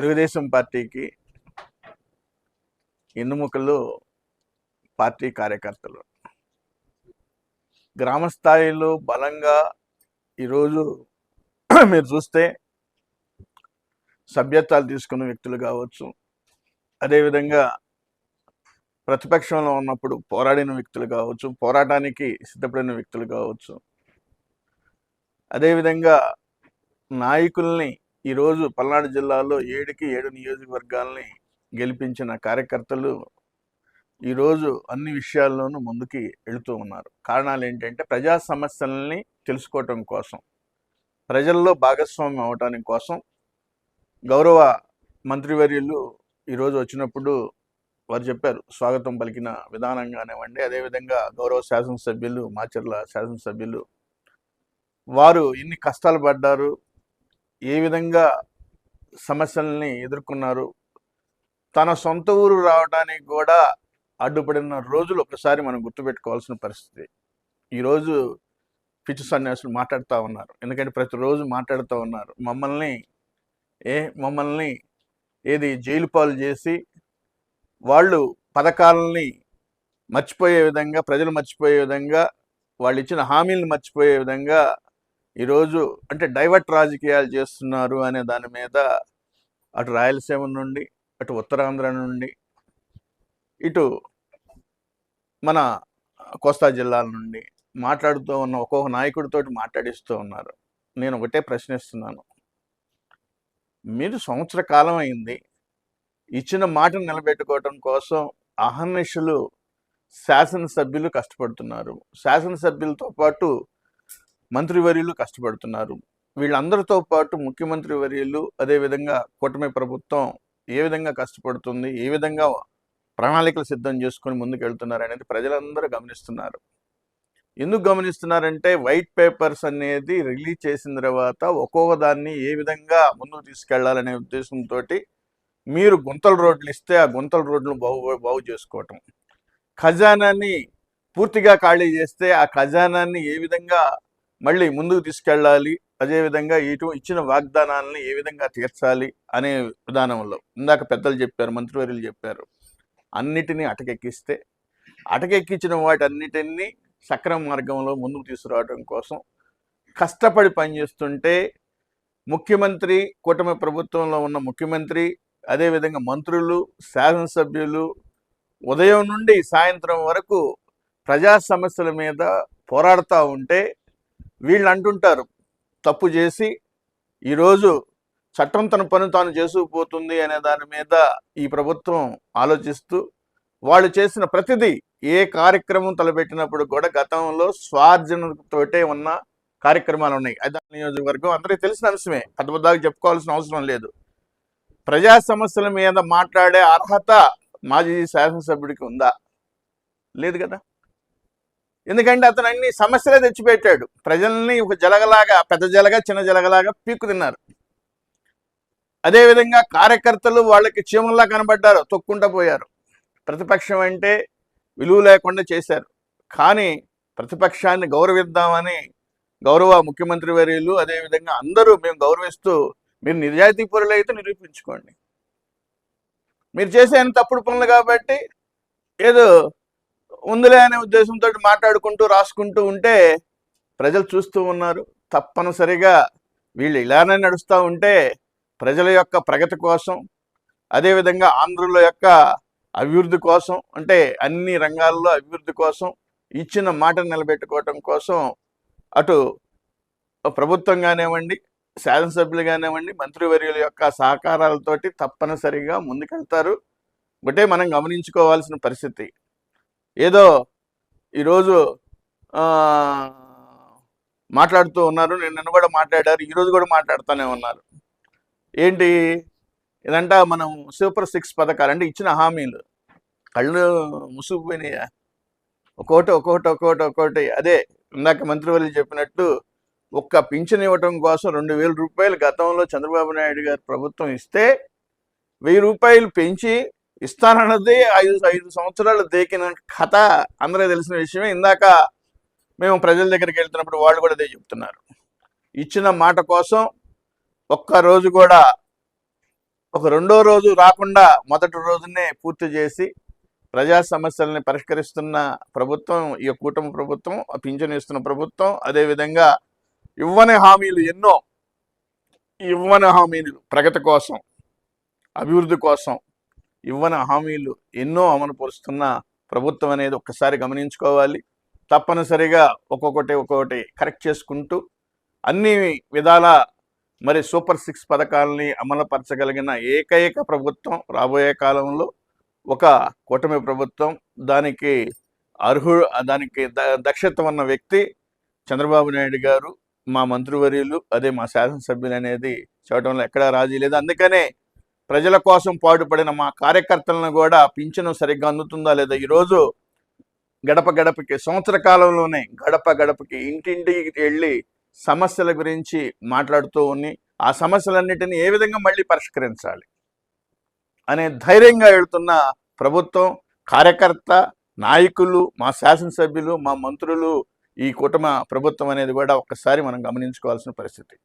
తెలుగుదేశం పార్టీకి ఎన్నుముకలు పార్టీ కార్యకర్తలు. గ్రామ స్థాయిలో బలంగా ఈరోజు మీరు చూస్తే సభ్యత్వాలు తీసుకున్న వ్యక్తులు కావచ్చు అదేవిధంగా ప్రతిపక్షంలో ఉన్నప్పుడు పోరాడిన వ్యక్తులు కావచ్చు పోరాటానికి సిద్ధపడిన వ్యక్తులు కావచ్చు అదేవిధంగా నాయకుల్ని ఈరోజు పల్నాడు జిల్లాలో ఏడుకి ఏడు నియోజకవర్గాల్ని గెలిపించిన కార్యకర్తలు ఈరోజు అన్ని విషయాల్లోనూ ముందుకి వెళుతూ ఉన్నారు. కారణాలు ఏంటంటే ప్రజా సమస్యల్ని తెలుసుకోవటం కోసం ప్రజల్లో భాగస్వామ్యం అవటానికి కోసం గౌరవ మంత్రివర్యులు ఈరోజు వచ్చినప్పుడు వారు చెప్పారు స్వాగతం పలికిన విధానం కానివ్వండి అదేవిధంగా గౌరవ శాసనసభ్యులు మాచర్ల శాసనసభ్యులు వారు ఎన్ని కష్టాలు పడ్డారు ఏ విధంగా సమస్యల్ని ఎదుర్కొన్నారు? తన సొంత ఊరు రావడానికి కూడా అడ్డుపడిన రోజులు ఒకసారి మనం గుర్తుపెట్టుకోవాల్సిన పరిస్థితి. ఈరోజు పిచ్చి సన్యాసులు మాట్లాడుతూ ఉన్నారు. ఎందుకంటే ప్రతిరోజు మాట్లాడుతూ ఉన్నారు. మమ్మల్ని ఏ మమ్మల్ని ఏది జైలు పాలు చేసి వాళ్ళు పథకాలని మర్చిపోయే విధంగా ప్రజలు మర్చిపోయే విధంగా వాళ్ళు ఇచ్చిన హామీలను మర్చిపోయే విధంగా ఈరోజు అంటే డైవర్ట్ రాజకీయాలు చేస్తున్నారు అనే దాని మీద అటు రాయలసీమ నుండి అటు ఉత్తరాంధ్ర నుండి ఇటు మన కోస్తా జిల్లాల నుండి మాట్లాడుతూ ఉన్న ఒక్కొక్క నాయకుడితోటి మాట్లాడిస్తూ ఉన్నారు. నేను ఒకటే ప్రశ్నిస్తున్నాను. మీరు సంవత్సర కాలం అయింది ఇచ్చిన మాటను నిలబెట్టుకోవటం కోసం అహర్నిశలు శాసనసభ్యులు కష్టపడుతున్నారు. శాసనసభ్యులతో పాటు మంత్రివర్యులు కష్టపడుతున్నారు. వీళ్ళందరితో పాటు ముఖ్యమంత్రి వర్యులు అదేవిధంగా కూటమి ప్రభుత్వం ఏ విధంగా కష్టపడుతుంది ఏ విధంగా ప్రణాళికలు సిద్ధం చేసుకొని ముందుకు వెళ్తున్నారు అనేది ప్రజలందరూ గమనిస్తున్నారు. ఎందుకు గమనిస్తున్నారంటే వైట్ పేపర్స్ అనేది రిలీజ్ చేసిన తర్వాత ఒక్కొక్క దాన్ని ఏ విధంగా ముందుకు తీసుకెళ్ళాలనే ఉద్దేశంతో మీరు గుంతల రోడ్లు ఇస్తే ఆ గుంతల రోడ్లు బాగు బాగు చేసుకోవటం. ఖజానాన్ని పూర్తిగా ఖాళీ చేస్తే ఆ ఖజానాన్ని ఏ విధంగా మళ్ళీ ముందుకు తీసుకెళ్ళాలి. అదేవిధంగా ఇటు ఇచ్చిన వాగ్దానాలని ఏ విధంగా తీర్చాలి అనే విధానంలో ఇందాక పెద్దలు చెప్పారు మంత్రివర్యులు చెప్పారు. అన్నిటినీ అటకెక్కిస్తే అటకెక్కించిన వాటన్నిటినీ సక్రమ మార్గంలో ముందుకు తీసుకురావడం కోసం కష్టపడి పనిచేస్తుంటే ముఖ్యమంత్రి కూటమి ప్రభుత్వంలో ఉన్న ముఖ్యమంత్రి అదేవిధంగా మంత్రులు శాసనసభ్యులు ఉదయం నుండి సాయంత్రం వరకు ప్రజా సమస్యల మీద పోరాడుతూ ఉంటే వీళ్ళు అంటుంటారు తప్పు చేసి ఈరోజు చట్టం తన పని తాను చేసుకుపోతుంది అనే దాని మీద ఈ ప్రభుత్వం ఆలోచిస్తూ వాళ్ళు చేసిన ప్రతిదీ ఏ కార్యక్రమం తలపెట్టినప్పుడు కూడా గతంలో స్వార్జనతోటే ఉన్న కార్యక్రమాలు ఉన్నాయి. అదే నియోజకవర్గం అందరికీ తెలిసిన అంశమే. పెద్ద చెప్పుకోవాల్సిన అవసరం లేదు. ప్రజా సమస్యల మీద మాట్లాడే అర్హత మాజీ శాసనసభ్యుడికి ఉందా? లేదు కదా? ఎందుకంటే అతను అన్ని సమస్యలే తెచ్చిపెట్టాడు. ప్రజల్ని ఒక జలగలాగా పెద్ద జలగా చిన్న జలగలాగా పీక్కు తిన్నారు అదేవిధంగా కార్యకర్తలు వాళ్ళకి చీమల్లా కనబడ్డారు తొక్కుంటా పోయారు. ప్రతిపక్షం అంటే విలువ లేకుండా చేశారు. కానీ ప్రతిపక్షాన్ని గౌరవిద్దామని గౌరవ ముఖ్యమంత్రి వర్యులు అదేవిధంగా అందరూ మేము గౌరవిస్తూ మీరు నిజాయితీ పరులు అయితే నిరూపించుకోండి. మీరు చేసే తప్పుడు పనులు కాబట్టి ఏదో ఉందిలే అనే ఉద్దేశంతో మాట్లాడుకుంటూ రాసుకుంటూ ఉంటే ప్రజలు చూస్తూ ఉన్నారు. తప్పనిసరిగా వీళ్ళు ఇలానే నడుస్తూ ఉంటే ప్రజల యొక్క ప్రగతి కోసం అదేవిధంగా ఆంధ్రుల యొక్క అభివృద్ధి కోసం అంటే అన్ని రంగాల్లో అభివృద్ధి కోసం ఇచ్చిన మాటను నిలబెట్టుకోవటం కోసం అటు ప్రభుత్వం కానివ్వండి శాసనసభ్యులు కానివ్వండి మంత్రివర్యుల యొక్క సహకారాలతోటి తప్పనిసరిగా ముందుకెళ్తారు. ఒకటే మనం గమనించుకోవాల్సిన పరిస్థితి. ఏదో ఈరోజు మాట్లాడుతూ ఉన్నారు. నేను నిన్న కూడా మాట్లాడారు. ఈరోజు కూడా మాట్లాడుతూనే ఉన్నారు. ఏంటి? ఇదంటా మనం సూపర్ సిక్స్ పథకాలు అంటే ఇచ్చిన హామీలు. కళ్ళు ముసుగుపోయినాయా ఒక్కోటి ఒక్కొక్కటి ఒక్కొక్కటి ఒక్కొక్కటి అదే ఇందాక మంత్రివర్యులు చెప్పినట్టు ఒక్క పింఛన్ ఇవ్వటం కోసం రెండు వేల రూపాయలు గతంలో చంద్రబాబు నాయుడు గారి ప్రభుత్వం ఇస్తే వెయ్యి రూపాయలు పెంచి ఇస్తానన్నది ఐదు ఐదు సంవత్సరాలు దేకిన కథ అందరూ తెలిసిన విషయమే. ఇందాక మేము ప్రజల దగ్గరికి వెళ్తున్నప్పుడు వాళ్ళు కూడా అదే చెప్తున్నారు. ఇచ్చిన మాట కోసం ఒక్క రోజు కూడా ఒక రెండో రోజు రాకుండా మొదటి రోజునే పూర్తి చేసి ప్రజా సమస్యల్ని పరిష్కరిస్తున్న ప్రభుత్వం ఈ కూటమి ప్రభుత్వం పింఛను ఇస్తున్న ప్రభుత్వం అదేవిధంగా ఇవ్వని హామీలు ఎన్నో ఇవ్వని హామీలు ప్రగతి కోసం అభివృద్ధి కోసం ఇవ్వని హామీలు ఎన్నో అమలుపరుస్తున్న ప్రభుత్వం అనేది ఒక్కసారి గమనించుకోవాలి. తప్పనిసరిగా ఒక్కొక్కటి ఒక్కొక్కటి కరెక్ట్ చేసుకుంటూ అన్ని విధాల మరి సూపర్ సిక్స్ పథకాలని అమలుపరచగలిగిన ఏకైక ప్రభుత్వం రాబోయే కాలంలో ఒక కూటమి ప్రభుత్వం. దానికి అర్హు దానికి ద- దక్షత ఉన్న వ్యక్తి చంద్రబాబు నాయుడు గారు మా మంత్రివర్యులు అదే మా శాసనసభ్యులు అనేది చెప్పడంలో ఎక్కడా రాజీ లేదు. అందుకనే ప్రజల కోసం పాటుపడిన మా కార్యకర్తలను కూడా పింఛను సరిగ్గా అందుతుందా లేదా? ఈరోజు గడప గడపకి సంవత్సర కాలంలోనే గడప గడపకి ఇంటింటికి వెళ్ళి సమస్యల గురించి మాట్లాడుతూ ఉన్ని ఆ సమస్యలన్నిటిని ఏ విధంగా మళ్ళీ పరిష్కరించాలి అనే ధైర్యంగా వెళుతున్న ప్రభుత్వం కార్యకర్త నాయకులు మా శాసనసభ్యులు మా మంత్రులు ఈ కుటుంబ ప్రభుత్వం అనేది కూడా ఒక్కసారి మనం గమనించుకోవాల్సిన పరిస్థితి.